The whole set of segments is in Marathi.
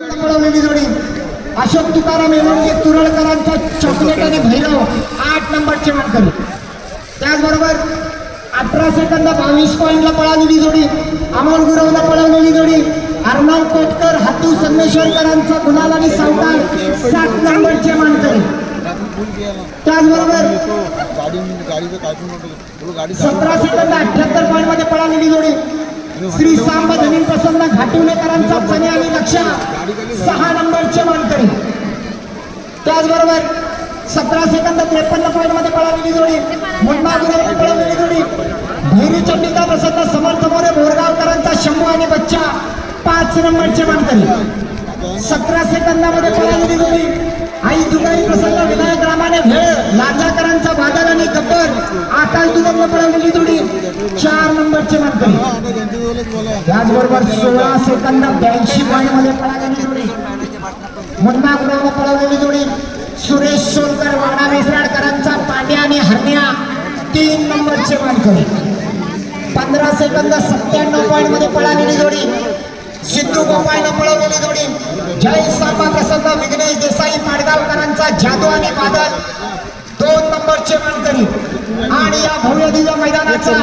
पळवलेली जोडी अशोक तुकाराम येवंगे तुरळकरांचा चॉकलेट आणि भैरव आठ नंबरचे मानकरी त्याचबरोबर अठरा सेकंद बावीस पॉईंटला पळालेली जोडी अमोल गुरवला पळवलेली जोडी अर्णव कोटकर हातू संगमेश्वरकरांचा गुलाल आणि सावकार सात नंबरचे मानकरी त्याचबरोबर सतरा सेकंद अठ्याहत्तर पॉईंटमध्ये पळालेली जोडी श्री सांब धनी प्रसन्न घाटिवलेकरांचा चणे आणि लक्षा सहा नंबरचे मानकरी. त्याचबरोबर सतरा सेकंद त्रेपन्न पॉईंटमध्ये पळालेली जोडी मुंबा गुरुवारी पळालेली जोडी भैरी चंडिका प्रसन्न समर्थ मोरे भोरगावकरांचा शंभू आणि बच्चा पाच नंबरचे मानकरी. सतरा सेकंदामध्ये पळालेली जोडी आई जुगाई प्रसन्न विनायक रामाने भेळ लांजाकरांचा बादल आणि गब्बर आकाश दुबंग पळवलेली जोडी चार त्याचबरोबर सोळा सेकंद ब्याऐंशी पॉईंटमध्ये पळालेली जोडी. मुन्ना गुराव पळवलेली जोडी. सुरेश सोलकर वाडा वेसराडकरांचा पांड्या आणि हरण्या तीन नंबरचे मानकरी. पंधरा सेकंद सत्त्याण्णव पॉईंटमध्ये पळालेली जोडी. सिद्धू गोपाळनं पळवलेली जोडी. जय साबा प्रसन्न विघ्नेश देसाई माडगावकरांचा जादू आणि बादल. दोन नंबरचे मानकरी. भव्य दिव्य मैदानाचा.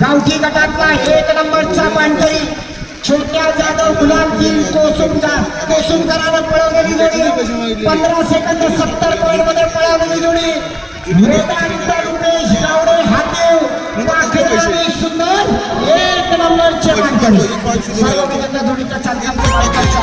गावठी गटातला एक नंबरचा मानकरी छोट्या जाधव गुलाम दिल कोसुमकर कोसुमकरानं पळवलेली जोडी. पंधरा सेकंद सत्तर पॉईंटमध्ये पळवलेली जोडी रुपेश गावडे हातेव सुंदर एक नंबरचे मानकरी सर्व जोडीच्या चालकांचं